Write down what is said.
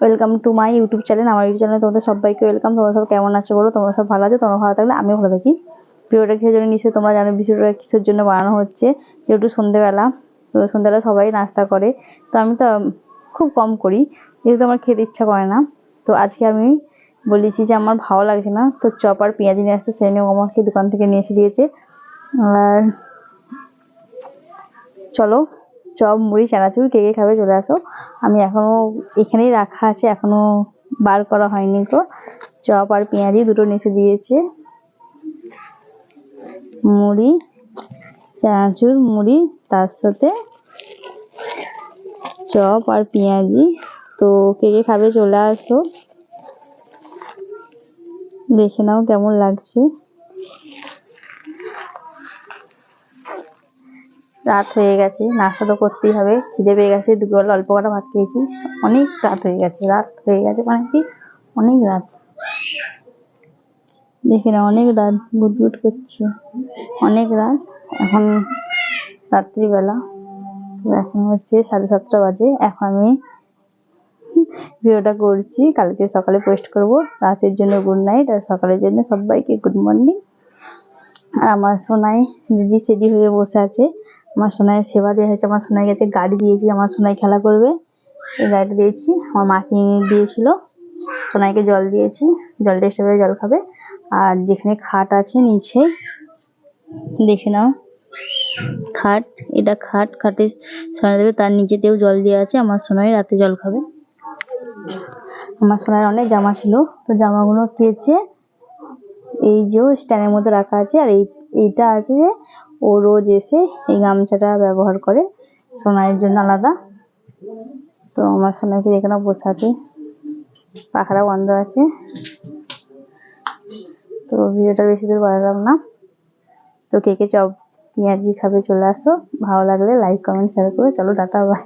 Welcome to my YouTube channel আমার YouTube চ্যানেলে তোমাদের সবাইকে ওয়েলকাম তোমরা সব কেমন আছো বলো? তোমরা সব ভালো আছো? তোমরা ভালো থাকলে আমিও ভালো থাকি। ভিডিওটা কিসের জন্য নিশ্চয়ই তোমরা জানো ভিডিওটা কিসের জন্য বানানো হচ্ছে। যেহেতু সন্ধেবেলা, তো সন্ধেবেলা সবাই নাস্তা করে। তো আমি তো খুব কম করি। যেহেতু আমার খেতে ইচ্ছা করে না। তো আজকে আমি বলেছি যে আমার ভালো লাগছে না। তো চপ আর পেঁয়াজি নিয়ে আসতে ও আমাকে দোকান থেকে নিয়ে এসে দিয়েছে। আর চলো, চপ, মুড়ি, চানাচুর, কে কে খাবে চলে আসো। আমি এখনও এখানেই রাখা আছে, এখনও বার করা হয়নি তো চপ আর পেঁয়াজি দুটো নিচে দিয়েছে। মুড়ি, চানাচুর, মুড়ি, তার সাথে চপ আর পেঁয়াজি তো কে কে খাবে চলে আসো। দেখে নাও কেমন লাগছে। রাত হয়ে গেছে, নাস্তা তো করতেই হবে, খিদে পেয়ে গেছে, দুপুরবেলা অল্প কটা ভাত খেয়েছি, অনেক রাত হয়ে গেছে, রাত হয়ে গেছে মানে কি অনেক রাত। দেখি না অনেক রাত গুটগুট করছে, অনেক রাত, এখন রাত্রিবেলা এখন হচ্ছে সাড়ে সাতটা বাজে, এখন আমি ভিডিওটা করছি, কালকে সকালে পোস্ট করব, রাতের জন্য গুড নাইট আর সকালের জন্য সবাইকে গুড মর্নিং আর আমার সোনাই রেডি সেডি হয়ে বসে আছে আমার সোনাই সেবা দেওয়া হয়েছে, আমার সোনাই গেছে গাড়ি দিয়েছি, আমার সোনাই খেলা করবে, এই গাড়িটা দিয়েছি। আমার মাকে দিয়েছিল, সোনাইকে জল দিয়েছি, জল টেস্ট করে জল খাবে। আর যেখানে খাট আছে নিচে, দেখে নাও, খাট, এটা খাট, খাটে সোনা দেবে, তার নিচেতেও জল দেওয়া আছে, আমার সোনাই রাতে জল খাবে। আমার সোনার অনেক জামা ছিল, তো জামাগুলো কেচে, এই যে স্ট্যান্ডের মধ্যে রাখা আছে, আর এই, এইটা আছে যে ও রোজ এসে এই গামছাটা ব্যবহার করে। সোনাইয়ের জন্য আলাদা। তো আমার সোনাইকে এখানে বসে আছে বন্ধ আছে। তো ভিডিওটা বেশি দূর বাড়ালাম না। তো কে কে চপ, পেঁয়াজি খাবে চলে আসো। ভালো লাগলে লাইক কমেন্ট শেয়ার করে। চলো, টাটা বাই